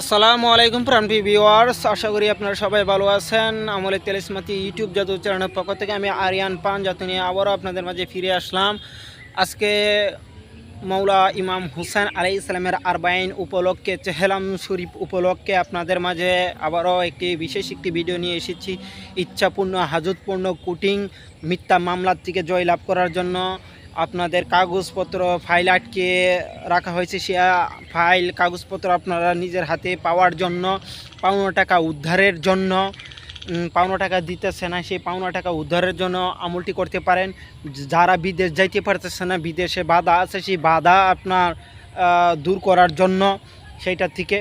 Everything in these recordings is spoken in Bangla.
আসসালামু আলাইকুম প্রাণপি ভিওয়ার্স আশা করি আপনারা সবাই ভালো আছেন। আমলে তেলিসমাতি ইউটিউব জাদু চ্যানেলের পক্ষ থেকে আমি আরিয়ান পান যাতে নিয়ে আবারও আপনাদের মাঝে ফিরে আসলাম। আজকে মৌলা ইমাম হুসেন আলাই ইসলামের আরবাইন উপলক্ষে, চেহেলাম শরীফ উপলক্ষে আপনাদের মাঝে আবারও একটি বিশেষ একটি ভিডিও নিয়ে এসেছি। ইচ্ছাপূর্ণ, হাজতপূর্ণ কুটিং মিথ্যা মামলার থেকে জয়লাভ করার জন্য। আপনাদের কাগজপত্র ফাইল আটকে রাখা হয়েছে, সে ফাইল কাগজপত্র আপনারা নিজের হাতে পাওয়ার জন্য, পাওনা টাকা উদ্ধারের জন্য পাওনা টাকা দিতেছে না সেই পাওনা টাকা উদ্ধারের জন্য আমলটি করতে পারেন। যারা বিদেশ যাইতে পারতেছে না, বিদেশে বাধা আছে, সেই বাধা আপনার দূর করার জন্য সেইটার থেকে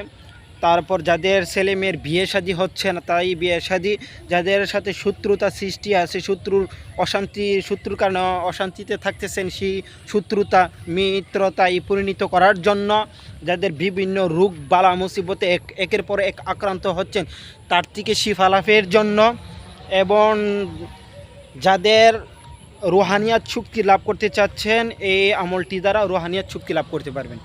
তারপর যাদের ছেলে মেয়ের বিয়ে শাদী হচ্ছে না, তাই বিয়ে শাদী যাদের সাথে শত্রুতা সৃষ্টি আছে, শত্রুর অশান্তি, শত্রুর কারণে অশান্তিতে থাকতেছেন সেই শত্রুতা, মিত্রতায় পরিণত করার জন্য যাদের বিভিন্ন রোগ, বালা, মুসিবতে এক, একের পর এক আক্রান্ত হচ্ছেন, তার থেকে শিফা লাভের জন্য এবং যাদের রুহানিয়াত চুক্তি লাভ করতে চাচ্ছেন, এই আমলটি দ্বারা রুহানিয়াত চুক্তি লাভ করতে পারবেন।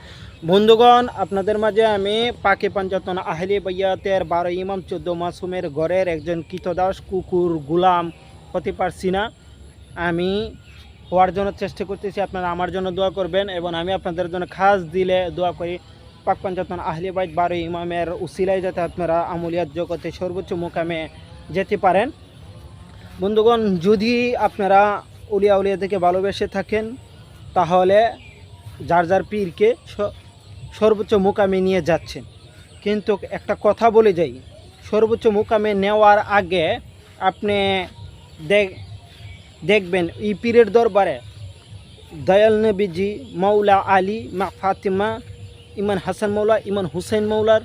বন্ধুগণ, আপনাদের মাঝে আমি পাকে পাঞ্জাতন আহলে বাইয়াতের বারো ইমাম চোদ্দ মাসুমের ঘরের একজন কীতদাস কুকুর গুলাম হতে পারছি না। আমি হওয়ার জন্য চেষ্টা করতেছি, আপনারা আমার জন্য দোয়া করবেন এবং আমি আপনাদের জন্য খাস দিলে দোয়া করি। পাক পাঞ্জাতন আহলে বাইত বারো ইমামের উসিলায় যাতে আপনারা আমলিয়াত জগতে সর্বোচ্চ মোকামে যেতে পারেন। বন্ধুগণ, যদি আপনারা উলিয়া উলিয়া থেকে ভালোবেসে থাকেন, তাহলে যার যার পীরকে সর্বোচ্চ মোকামে নিয়ে যাচ্ছেন। কিন্তু একটা কথা বলে যাই, সর্বোচ্চ মোকামে নেওয়ার আগে আপনি দেখ, দেখবেন এই পীরের দরবারে দয়াল নবীজি মৌলা আলী, মা ফাতিমা, ইমান হাসান মৌলা ইমান হুসেন মৌলার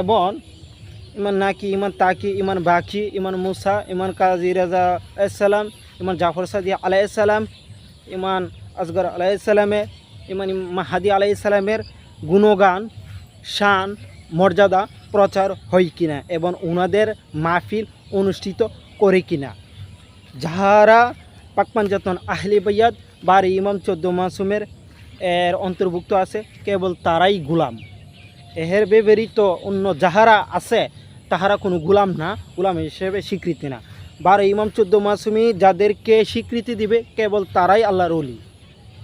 এবং ইমান নাকি, ইমান তাকি, ইমান বাকি, ইমান মুসা, ইমান কাজী রাজা আলাইসালাম ইমান জাফর সাদি আলাইসালাম ইমান আসগর আলাইসালামের ইমান মাহাদি আলাইসালামের গুণগান, শান, মর্যাদা প্রচার হয় কিনা এবং ওনাদের মাহফিল অনুষ্ঠিত করে কিনা? যাহারা পাকপাঞ্জাতন আহলে বাইয়াত, বারি ইমাম চোদ্দ মাসুমের এর অন্তর্ভুক্ত আছে, কেবল তারাই গুলাম। এর ব্যবহৃত অন্য যাহারা আছে, তাহারা কোনো গুলাম না, গুলাম হিসেবে স্বীকৃতি না। বারো ইমাম চোদ্দ মাসুমি যাদেরকে স্বীকৃতি দিবে, কেবল তারাই আল্লাহর অলি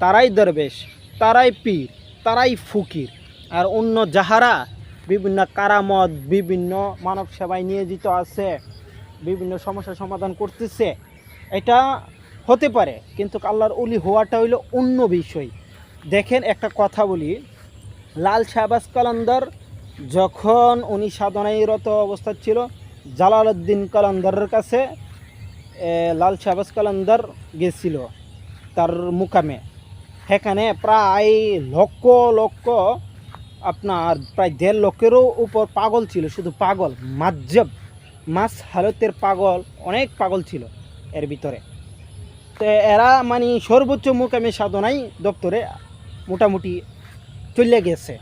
তারাই দরবেশ। তারাই পীর, তারাই ফকির। আর অন্য যাহারা বিভিন্ন কারামত, বিভিন্ন মানব সেবায় নিয়োজিত আছে, বিভিন্ন সমস্যার সমাধান করতেছে, এটা হতে পারে। কিন্তু আল্লাহর অলি হওয়াটা হইল অন্য বিষয়। দেখেন একটা কথা বলি, লাল শাহবাজ কালান্দার যখন উনি সাধনায়রত অবস্থা ছিল, জালালউদ্দিন কালান্দারের কাছে লাল শাহবাজ কালান্দার গেছিল, তার মুকামে। সেখানে প্রায় লক্ষ লক্ষ, আপনার প্রায় দেড় লক্ষেরও উপর পাগল ছিল, শুধু পাগল, মাজ্জব মাস হালতের পাগল, অনেক পাগল ছিল এর ভিতরে। তো এরা মানে সর্বোচ্চ মুকামে সাধনাই দপ্তরে মোটামুটি চলে গেছে।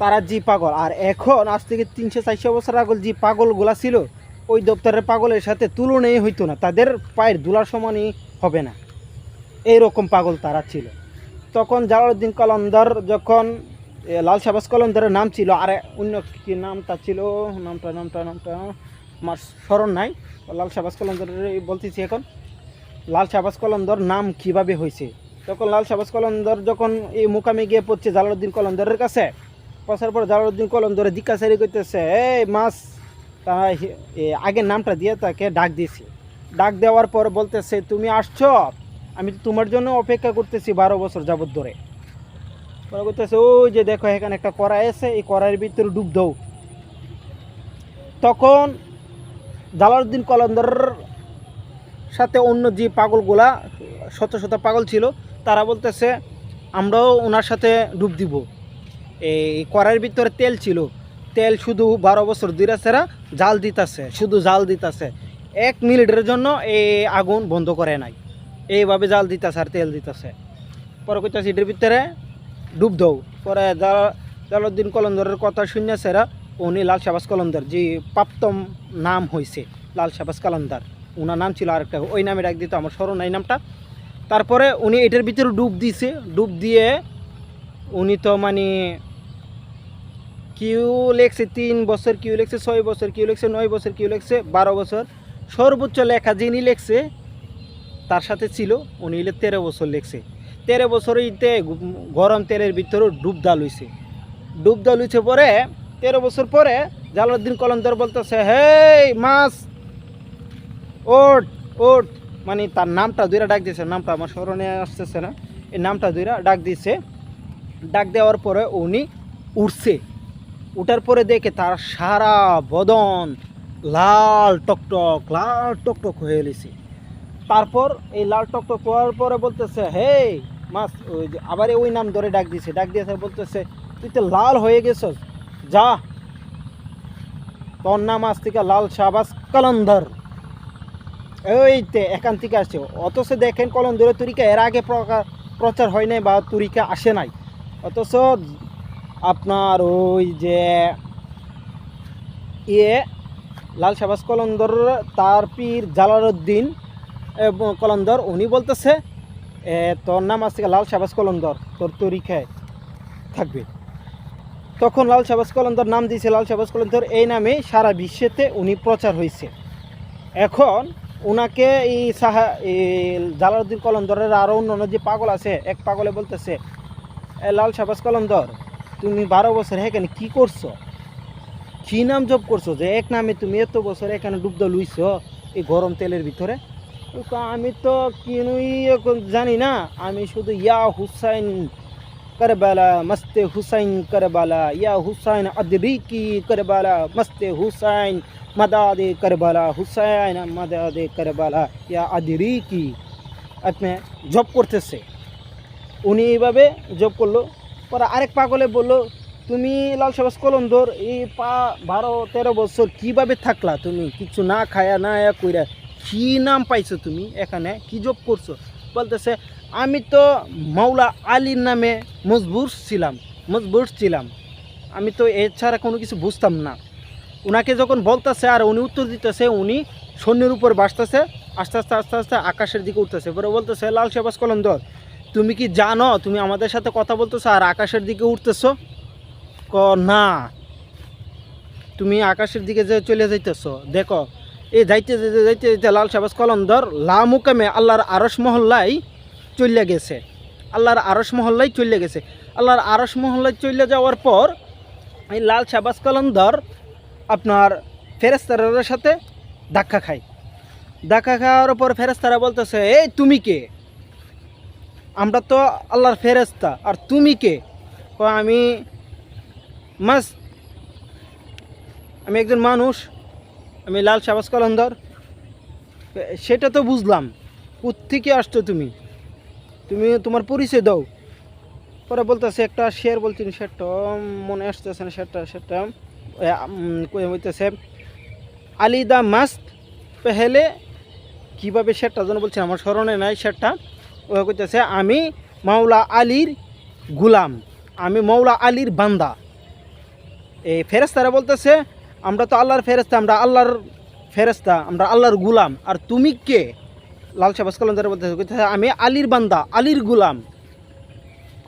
তারা যে পাগল, আর এখন আজ থেকে তিনশো চারশো বছর আগল যে পাগলগুলা ছিল, ওই দপ্তরের পাগলের সাথে তুলনাই হইতো না, তাদের পায়ের দুলার সমানই হবে না। এইরকম পাগল তারা ছিল। তখন জালালউদ্দিন কলন্দর যখন লাল শাহবাজ কলন্দরের নাম ছিল, আর অন্য কি নামটা ছিল? নামটা নামটা নামটা আমার স্মরণ নাই। লাল শাহবাজ কলন্দরের বলতেছি এখন। লাল শাহবাজ কলন্দর নাম কীভাবে হয়েছে? তখন লাল শাহবাজ কলন্দর যখন এই মোকামে গিয়ে পড়ছে জালালউদ্দিন কলন্দরের কাছে, পৌঁছার পর জালালউদ্দিন কলন্দরে জিজ্ঞাসারি করতেছে এই মাস তারা আগের নামটা দিয়ে তাকে ডাক দিয়েছে। ডাক দেওয়ার পর বলতেছে, তুমি আসছো? আমি তো তোমার জন্য অপেক্ষা করতেছি বারো বছর যাবত ধরে। পরে করতেছে, ওই যে দেখো, এখানে একটা কড়াই আছে, এই কড়াইয়ের ভিতরে ডুব দাও। তখন জালালউদ্দিন কলন্দর সাথে অন্য যে পাগলগুলা, শত শত পাগল ছিল, তারা বলতেছে, আমরাও ওনার সাথে ডুব দিব। এই কড়াইয়ের ভিতরে তেল ছিল। তেল শুধু বারো বছর দিরা সেরা জাল দিতেছে, শুধু জাল দিতেছে। এক মিনিটের জন্য এই আগুন বন্ধ করে নাই। এইভাবে জাল দিতেছে আর তেল দিতেছে। পরে কইতাছে এটার ভিতরে ডুব দাও। পরে জাল- জালাউদ্দিন কলন্দরের কথা শুনে সেরা উনি লাল শাহবাজ কলন্দর, যে প্রাপ্তম নাম হয়েছে লাল শাহবাজ কালান্দার। ওনার নাম ছিল আরেকটা, ওই নামে ডাক দিত আমার স্মরণ এই নামটা। তারপরে উনি এটার ভিতরে ডুব দিছে, ডুব দিয়ে উনি তো মানে কিউ লেখছে তিন বছর, কিউ লেখছে ছয় বছর, কিউ লেখছে নয় বছর, কিউ লেখছে বারো বছর। সর্বোচ্চ লেখা যিনি লেখছে তার সাথে ছিল, উনি হলে তেরো বছর লেখছে। তেরো বছর ইতে গরম তেলের ভিতরে ডুব দাল হইছে। ডুব দাল হইছে পরে, তেরো বছর পরে জালালউদ্দিন কলন্দর বলতেছে, হেই, মাছ, ওট ওট। মানে তার নামটা দুইরা ডাক দিয়েছে, নামটা আমার স্মরণে আসতেছে না। এই নামটা দুইরা ডাক দিয়েছে। ডাক দেওয়ার পরে উনি উঠছে উঠার পরে দেখে তার সারা বদন লাল টকটক লাল টকটক হয়ে গেছে তারপর এই লাল টকটক করার পরে বলতেছে হে মাস ওই যে আবার ওই নাম ধরে ডাক দিয়েছে ডাক দিয়েছে বলতেছে, তুই তো লাল হয়ে গেছস। যা। তোর নাম আজ থেকে লাল শাহবাজ কলন্দর। ওইতে এখান থেকে আসছে। অথচ দেখেন কলন্দরের তুরিকা এর আগে প্রচার হয় নাই বা তুরিকা আসে নাই। অথচ আপনার ওই যে ইয়ে লাল শাহবাজ কলন্দর, তার পীর জালালউদ্দিন কলন্দর। উনি বলতেছে তোর নাম আজ লাল শাহবাজ কলন্দর তোর তরিকায় থাকবে। তখন লাল শাহবাজ কলন্দর নাম দিয়েছে লাল শাহবাজ কলন্দর এই নামে সারা বিশ্বেতে উনি প্রচার হয়েছে। এখন ওনাকে এই সাহা এই জালালউদ্দিন কলন্দরের আরও অন্যান্য যে পাগল আছে এক পাগলে বলতেছে "এ, লাল শাহবাজ কলন্দর তুমি বারো বছর এখানে কি করছ? কি নাম জব করছ? যে এক নামে তুমি এত বছর এখানে ডুবদা লুইছ এই গরম তেলের ভিতরে? আমি তো কিনুই জানি না। আমি শুধু ইয়া হুসাইন করবালা, মস্তে হুসাইন করবালা, ইয়া হুসাইন আদরিকি করবালা, মস্তে হুসাইন মদাদে করবালা, হুসাইন মদাদে করবালা, ইয়া আদরিকি। আপনি জব করতেছে। উনি এইভাবে জব করল। পরে আরেক পাগলে বলল, তুমি লাল সবাস কলন্দর এই পা বারো তেরো বছর কীভাবে থাকলা তুমি? কিছু না খায়া, না কইরা কি নাম পাইছো তুমি এখানে? কি জব করছ? বলতেছে, আমি তো মাওলা আলীর নামে মজবুর ছিলাম মজবুর ছিলাম। আমি তো এছাড়া কোনো কিছু বুঝতাম না। ওনাকে যখন বলতেছে আর উনি উত্তর দিতেছে, উনি সৈন্যের উপর বাসতেছে, আস্তে আস্তে আস্তে আস্তে আকাশের দিকে উঠতেছে। পরে বলতেছে, লাল শাহবাজ কলন্দর তুমি কি জানো, তুমি আমাদের সাথে কথা বলতেছো আর আকাশের দিকে উঠতেছো? ক, না। তুমি আকাশের দিকে যে চলে যাইতেছো, দেখো এই যাইতে যাইতে যাইতে যাইতে লাল শাহবাজ কলন্দর লামুকামে আল্লাহর আরস মহল্লায় চলে গেছে। আল্লাহর আরস মহল্লায় চলে গেছে। আল্লাহর আরস মহল্লায় চলে যাওয়ার পর এই লাল শাহবাজ কলন্দর আপনার ফেরেস্তারের সাথে ধাক্কা খায়। ধাক্কা খাওয়ার পর ফেরেস্তারা বলতেছে, এই তুমি কে? আমরা তো আল্লাহর ফেরেস্তা আর তুমি কে? আমি মাস আমি একজন মানুষ। আমি লাল শাহবাজ কলন্দর। সেটা তো বুঝলাম। কোত্থেকে আসছো তুমি? তুমি তোমার পরিচয় দাও। পরে বলতেছে একটা শেয়ার বলছেন সেটা মনে আসতেছে না সেটা সেটা বলতেছে আলি দা মাস্ত পেহেলে কীভাবে সেটা যেন বলছে আমার স্মরণে নাই সেটা ও কইতেছে, আমি মাওলা আলীর গুলাম। আমি মৌলা আলীর বান্দা। এই ফেরেস্তারা বলতেছে আমরা তো আল্লাহর ফেরেস্তা আমরা আল্লাহর ফেরেস্তা আমরা আল্লাহর গুলাম। আর তুমি কে? লাল শাহবাজ কলন্দার বলতেছে কইতেছে, আমি আলীর বান্দা আলীর গুলাম।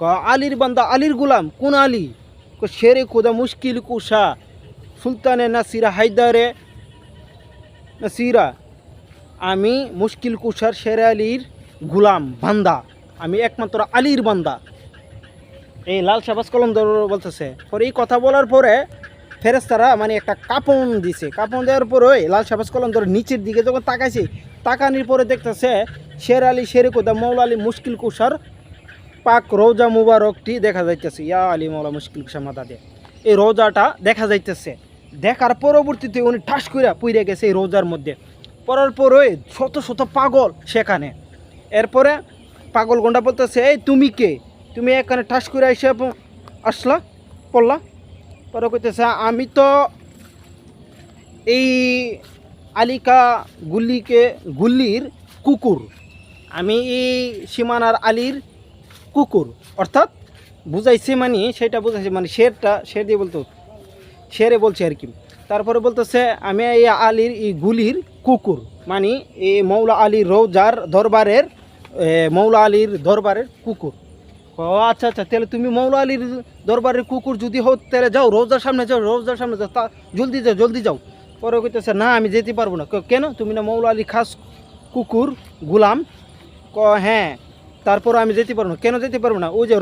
ক আলীর বান্দা আলীর গুলাম কোন আলী? শেরে খুদা মুশকিল কুশা সুলতানে নাসিরা হায়দারে। নাসিরা আমি মুশকিল কুশার শেরে আলীর গুলাম বান্দা। আমি একমাত্র আলীর বান্দা। এই লাল শাহবাজ কলন্দর বলতেছে পরে এই কথা বলার পরে ফেরেস্তারা মানে একটা কাপন দিছে। কাপন দেওয়ার পর ওই লাল শাহবাজ কলন্দর নিচের দিকে যখন তাকাইছে, তাকানির পরে দেখতেছে শের আলী শের কোদা মৌলা আলী, মুশকিল কুষার পাক রোজা মুবারকটি দেখা যাইতেছে। ইয়া আলী মৌলা মুশকিল কুষার মাথা দিয়ে। এই রোজাটা দেখা যাইতেছে। দেখার পরবর্তীতে উনি ঠাস করে পুইরে গেছে এই রোজার মধ্যে। পড়ার পরে শত শত পাগল সেখানে। এরপরে পাগল গন্ডা বলতেছে, এই তুমি কে? তুমি এখানে ঠাস করে এসে আসলা, পড়লা? পরে কইতেছে, আমি তো এই আলিকা গুল্লিকে, গুল্লির কুকুর। আমি এই সীমানার আলীর কুকুর। অর্থাৎ বুঝাইছে মানে সেটা বুঝাইছে মানে শেরটা, শের দিয়ে বলতো, শেরে বলছে আর কি। তারপরে বলতেছে, আমি এই আলীর, এই গুলির কুকুর। মানে এই মৌলা আলীর রৌজার দরবারের মৌলা আলীর দরবারের কুকুর। ও আচ্ছা আচ্ছা তাহলে তুমি মৌলা আলীর দরবারের কুকুর যদি হও, তাহলে যাও, রোজার সামনে যাও, রোজার সামনে যাও, তা, জলদি যাও জলদি যাও। পরে কইতেছে, না, আমি যেতে পারব না। কেন? তুমি না মৌলা আলী খাস কুকুর, গুলাম? ক হ্যাঁ তারপর আমি যেতে পারব না। কেন যেতে পারব না? ওই যে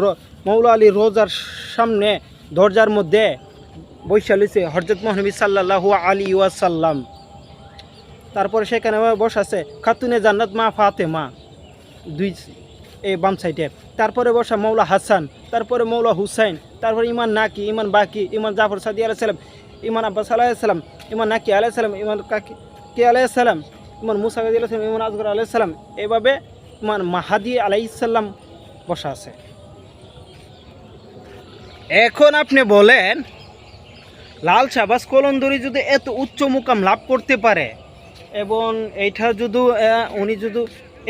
মৌলা আলী রোজার সামনে, দরজার মধ্যে বৈশালিছে হরজত মোহানবী সাল্লাহু আলী ওয়াসাল্লাম। তারপরে সেখানে বসে আছে খাতুনে জান্নাত মা ফাতে মা দুই এই বাম সাইডে। তারপরে বসা মৌলা হাসান, তারপরে মৌলা হুসাইন, তারপরে ইমান নাকি ইমান বাকি ইমান জাফর সাদি আলাইসালাম ইমান আব্বাস আলাইসালাম ইমান নাকি আলাইসালাম ইমান কাকি কে আলাইসালাম ইমান মুসাফিদ আলাইসালাম ইমান আজগর আলাইসালাম এভাবে ইমান মাহাদি আলাইসাল্লাম বসা আছে। এখন আপনি বলেন, লাল শাহবাজ কলন্দরি যদি এত উচ্চ মুকাম লাভ করতে পারে, এবং এইটা যদি উনি যদি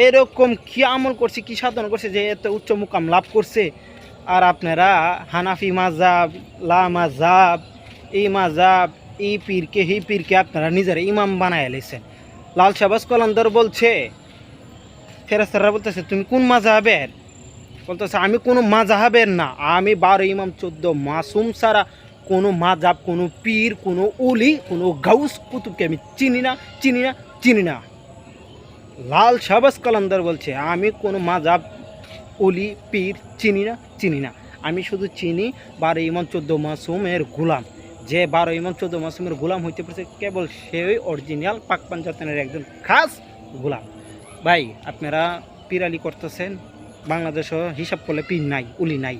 এরকম কি আমল করছে, কি সাধন করছে যে এত উচ্চ মুকাম লাভ করছে? আর আপনারা হানাফি মাজাব লা মাজাব এই মাজাব এই পীরকে হি পীরকে আপনারা নিজেরা ইমাম বানায় এলেছেন লাল শাহবাজ কলন্দর বলছে ফেরাস্তারা বলতেছে, তুমি কোন মাজাবের বলতেছে, আমি কোনো মাজাহাবের না, আমি বারো ইমাম, চোদ্দ মাসুম সারা কোনো মাজাব কোনো পীর, কোনো উলি কোনো গাউস কুতুবকে আমি চিনি না চিনি না চিনি না। লাল শাহবাজ কালান্দার বলছে, আমি কোনো মাজাব উলি পীর চিনি না চিনি না। আমি শুধু চিনি বারো ইমাম চোদ্দ মাসুমের গোলাম। যে বারো ইমাম চোদ্দ মাসুমের গোলাম হইতে পারছে, কেবল সেই অরিজিনাল পাক পাঞ্জাতনের একজন খাস গোলাম। ভাই, আপনারা পিরালি করতেছেন, বাংলাদেশও হিসাব করলে পীর নাই উলি নাই,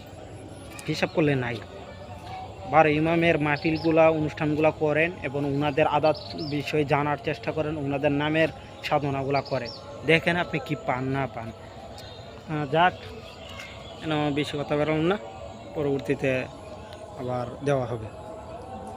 হিসাব করলে নাই। বারো ইমামের মাহফিলগুলা, অনুষ্ঠানগুলা করেন এবং ওনাদের আদাত বিষয়ে জানার চেষ্টা করেন ওনাদের নামের সাধনাগুলা করেন। দেখেন আপনি কি পান, না পান। যাক বেশি কথা বেরোন না। পরবর্তীতে আবার দেওয়া হবে।